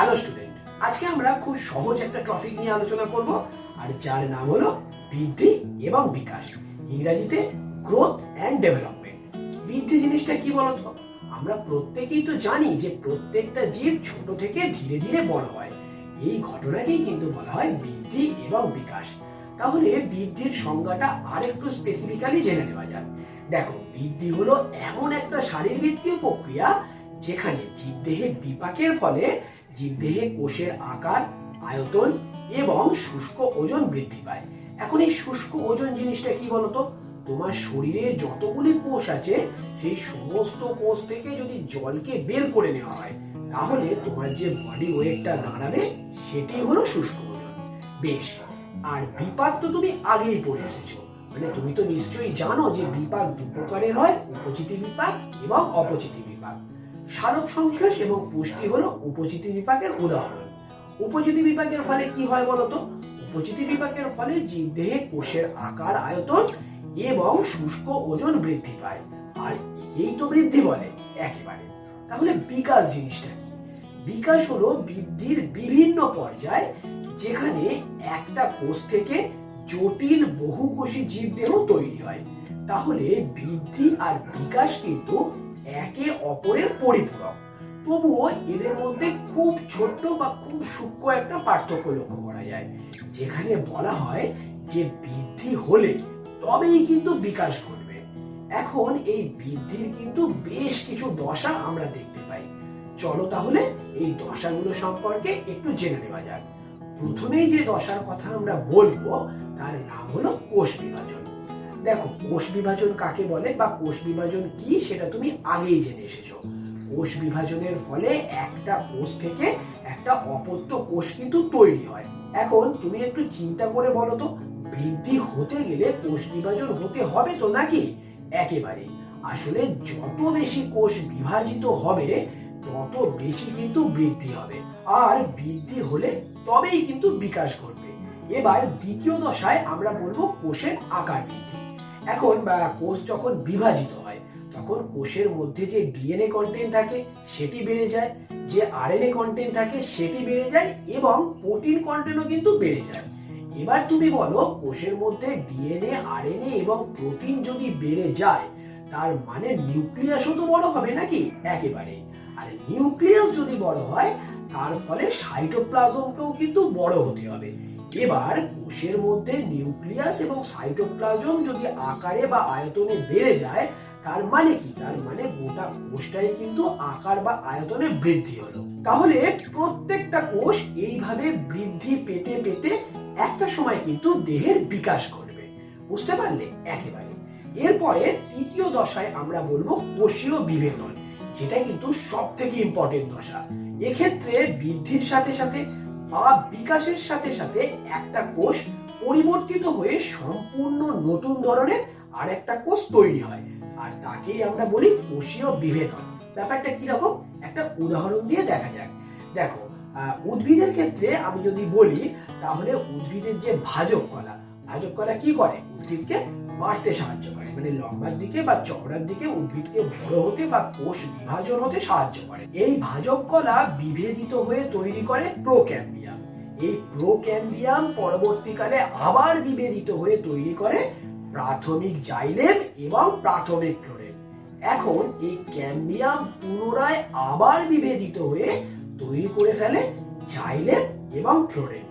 Hello student আজকে আমরা খুব সহজ একটা টপিক নিয়ে আলোচনা করব, আর যার নাম হলো বৃদ্ধি এবং বিকাশ। ইংরেজিতে গ্রোথ অ্যান্ড ডেভেলপমেন্ট বৃদ্ধি জিনিসটা কি বলতো? আমরা প্রত্যেকেই তো জানি যে প্রত্যেকটা জীব ছোট থেকে ধীরে ধীরে বড় হয়। এই ঘটনাকেই কিন্তু বলা হয় বৃদ্ধি এবং বিকাশ। তাহলে বৃদ্ধির সংজ্ঞাটা আর একটু স্পেসিফিক্যালি জেনে নেওয়া যাক। দেখো, বৃদ্ধি হলো এমন একটা শারীরবৃত্তীয় প্রক্রিয়া যেখানে জীবদেহে বিপাকের ফলে জীবদেহে কোষের আকার, আয়তন এবং শুষ্ক ওজন বৃদ্ধি পায়। এখন এই শুষ্ক ওজন জিনিসটা কি বলতো? তোমার শরীরে যতগুলি কোষ আছে, সেই সমস্ত কোষ থেকে যদি জলকে বের করে নেওয়া হয়, তাহলে তোমার যে বডি ওয়েটটা দাঁড়াবে, সেটি হলো শুষ্ক ওজন। বেশ, আর বিপাক তো তুমি আগেই পড়ে এসেছ। মানে তুমি তো নিশ্চয়ই জানো যে বিপাক দু প্রকারের হয় উপচিতি বিপাক এবং অপচিতি বিপাক। সারক সংশ্লেষ এবং পুষ্টি হলো উপচিতি বিপাকের উদাহরণ। উপচিতি বিপাকের ফলে কি হয় বলতো? উপচিতি বিপাকের ফলে জীবদেহে কোষের আকার, আয়তন এবং শুষ্ক ওজন বৃদ্ধি পায়। আর এই তো বৃদ্ধি বলে, একেবারে। তাহলে বিকাশ জিনিসটা কি? বিকাশ হলো বৃদ্ধির বিভিন্ন পর্যায় যেখানে একটা কোষ থেকে জটিল বহুকোষী জীবদেহ তৈরি হয়। তাহলে বৃদ্ধি আর বিকাশ কিন্তু অপরের পরিপূরক। তবুও এদের মধ্যে খুব ছোট্ট বা খুব সূক্ষ্ম একটা পার্থক্য লক্ষ্য করা যায়। যেখানে বলা হয় যে বৃদ্ধি হলে তবেই কিন্তু বিকাশ ঘটবে। এখন এই বৃদ্ধির কিন্তু বেশ কিছু দশা আমরা দেখতে পাই। চলো তাহলে এই দশাগুলো সম্পর্কে একটু জেনে নেওয়া যাক। প্রথমেই যে দশার কথা আমরা বলব, তার নাম হলো কোষ বিভাজন। দেখো, কোষ বিভাজন কাকে বলে বা কোষ বিভাজন কি সেটা তুমি আগেই জেনে এসেছ। কোষ বিভাজনের ফলে একটা কোষ থেকে একটা অপত্য কোষ কিন্তু তৈরি হয়। এখন তুমি একটু চিন্তা করে বলো তো, বৃদ্ধি হতে গেলে কোষ বিভাজন হতে হবে তো নাকি? একেবারে। আসলে যত বেশি কোষ বিভাজিত হবে, তত বেশি কিন্তু বৃদ্ধি হবে। আর বৃদ্ধি হলে তবেই কিন্তু বিকাশ ঘটবে। এবার দ্বিতীয় দশায় আমরা বলব কোষের আকার বৃদ্ধি। এখন বা কোষ যখন বিভাজিত হয়, তখন কোষের মধ্যে যে ডিএনএ কন্টেন্ট থাকে সেটি বেড়ে যায়, যে আরএনএ কন্টেন্ট থাকে সেটি বেড়ে যায় এবং প্রোটিন কন্টেন্টও কিন্তু বেড়ে যায়। এবার তুমি বলো, কোষের মধ্যে ডিএনএ আরএনএ এবং প্রোটিন যদি বেড়ে যায়, তার মানে নিউক্লিয়াসও তো বড় হবে নাকি? একেবারে। আর নিউক্লিয়াস যদি বড় হয়, তার ফলে সাইটোপ্লাজমকেও কিন্তু বড় হতে হবে। এবার কোষের মধ্যে নিউক্লিয়াস এবং সাইটোপ্লাজম যদি আকারে বা আয়তনে বেড়ে যায়, তার মানে কি? তার মানে গোটা কোষটাই কিন্তু আকার বা আয়তনে বৃদ্ধি হলো। তাহলে প্রত্যেকটা কোষ এইভাবে বৃদ্ধি পেতে পেতে একটা সময় কিন্তু দেহের বিকাশ ঘটবে। বুঝতে পারলে? একেবারে। এরপরে তৃতীয় দশায় আমরা বলব কোষীয় বিভেদন, যেটা কিন্তু সব থেকে ইম্পর্টেন্ট দশা। এক্ষেত্রে বৃদ্ধির সাথে সাথে বা বিকাশের সাথে সাথে একটা কোষ পরিবর্তিত হয়ে সম্পূর্ণ নতুন ধরনের আর একটা কোষ তৈরি হয়। আর তাকেই আমরা বলি কোষীয় বিভেদন। ব্যাপারটা কীরকম? একটা উদাহরণ দিয়ে দেখা যাক। দেখো উদ্ভিদের ক্ষেত্রে আমি যদি বলি, তাহলে উদ্ভিদের যে ভাজক কলা ভাজক কলা কি করে? উদ্ভিদকে বাড়তে সাহায্য করে মানে লম্বার দিকে বা চওড়ার দিকে উদ্ভিদকে বড় হতে বা কোষ বিভাজন হতে সাহায্য করে। এই ভাজক কলা বিভেদিত হয়ে তৈরি করে প্রোক্যাম্বিয়াম। এই প্রোক্যাম্বিয়াম পরবর্তীকালে আবার বিভেদিত হয়ে তৈরি করে প্রাথমিক জাইলেম এবং প্রাথমিক ফ্লোরেম এখন এই ক্যাম্বিয়াম পুনরায় আবার বিভেদিত হয়ে তৈরি করে ফেলে জাইলেম এবং ফ্লোরেম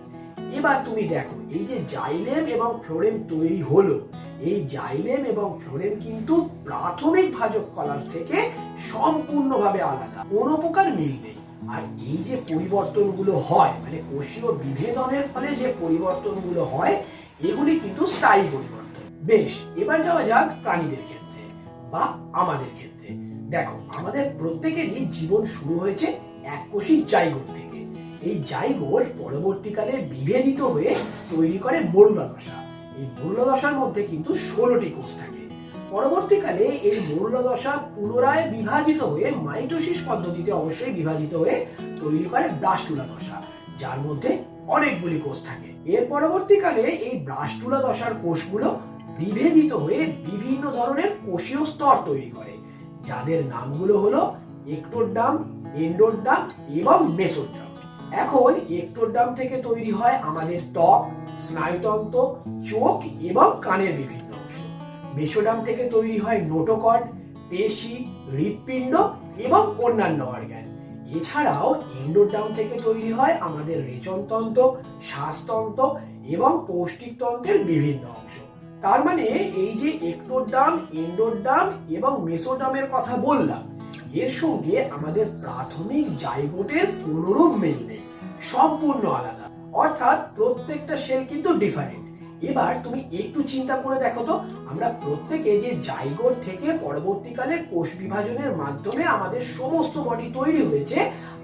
এবার তুমি দেখো, এই যে জাইলেম এবং ফ্লোরেম তৈরি হলো, এই জাইলেম এবং ফ্লোরেম কিন্তু প্রাথমিক ভাজক কলার থেকে সম্পূর্ণভাবে আলাদা, কোনো প্রকার মিল নেই। আর এই যে পরিবর্তনগুলো হয় মানে কোষীয় বিভেদনের ফলে যে পরিবর্তনগুলো হয়, এগুলি কিন্তু স্থায়ী পরিবর্তন। বেশ, এবার যাওয়া যাক প্রাণীদের ক্ষেত্রে বা আমাদের ক্ষেত্রে। দেখো, আমাদের প্রত্যেকেরই জীবন শুরু হয়েছে এককোষী জাইগোট থেকে। এই জাইগোট পরবর্তীকালে বিভেদিত হয়ে তৈরি করে মরুলা দশা এই মরুলা দশার মধ্যে কিন্তু ষোলোটি কোষ থাকে। পরবর্তীকালে এই মরুলা দশা পুনরায় বিভাজিত হয়ে মাইটোসিস পদ্ধতিতে অবশ্যই বিভাজিত হয়ে তৈরি করে ব্লাস্টুলা দশা যার মধ্যে অনেকগুলি কোষ থাকে। এর পরবর্তীকালে এই ব্লাস্টুলা দশার কোষগুলো বিভেদিত হয়ে বিভিন্ন ধরনের কোষীয় স্তর তৈরি করে, যাদের নামগুলো হলো একটোডাম, এন্ডোডাম এবং মেসোর মেসোডাম। এখন একটোডাম থেকে তৈরি হয় আমাদের ত্বক স্নায়ুতন্ত্র চোখ এবং কানের বিভিন্ন অংশ। মেসোডাম থেকে তৈরি হয় নোটোকট পেশি, হৃৎপিণ্ড এবং অন্যান্য অর্গান এছাড়াও এন্ডোডাম থেকে তৈরি হয় আমাদের রেচনতন্ত্র, শ্বাসতন্ত্র এবং পৌষ্টিকতন্ত্রের বিভিন্ন অংশ। তার মানে এই যে একটোডাম এন্ডোডাম এবং মেসোডামের কথা বললাম এর সঙ্গে আমাদের প্রাথমিক জাইগোটের কোনোরূপ মিল নেই, সম্পূর্ণ আলাদা। অর্থাৎ প্রত্যেকটা সেল কিন্তু ডিফারেন্ট এবার তুমি একটু চিন্তা করে দেখো তো, আমরা প্রত্যেকে যে জাইগোট থেকে পরবর্তীকালে কোষ বিভাজনের মাধ্যমে আমাদের সমস্ত বডি তৈরি হয়েছে,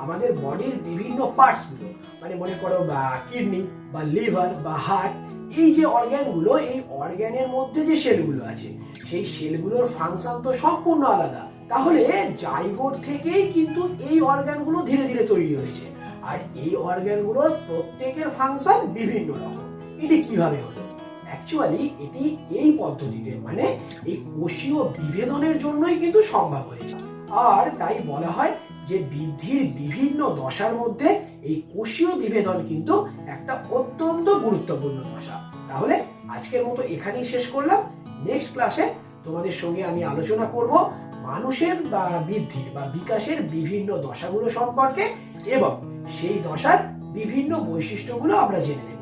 আমাদের বডির বিভিন্ন পার্টসগুলো মানে মনে করো বা কিডনি বা লিভার বা হার্ট এই যে অর্গ্যানগুলো এই অর্গ্যানের মধ্যে যে সেলগুলো আছে, সেই সেলগুলোর ফাংশন তো সম্পূর্ণ আলাদা। তাহলে জাইগোট থেকেই কিন্তু এই অর্গ্যানগুলো ধীরে ধীরে তৈরি হয়েছে। আর এই অর্গ্যানগুলোর প্রত্যেকের ফাংশন বিভিন্ন রকম। এটি কীভাবে হলো? অ্যাকচুয়ালি এটি এই পদ্ধতিতে মানে এই কোষীয় বিভেদনের জন্যই কিন্তু সম্ভব হয়েছে। আর তাই বলা হয় যে বৃদ্ধির বিভিন্ন দশার মধ্যে এই কোষীয় বিভেদন কিন্তু একটা অত্যন্ত গুরুত্বপূর্ণ দশা। তাহলে আজকের মতো এখানেই শেষ করলাম। নেক্সট ক্লাসে তোমাদের সঙ্গে আমি আলোচনা করব মানুষের বা বৃদ্ধির বা বিকাশের বিভিন্ন দশাগুলো সম্পর্কে এবং সেই দশার বিভিন্ন বৈশিষ্ট্যগুলো আমরা জেনে নেব।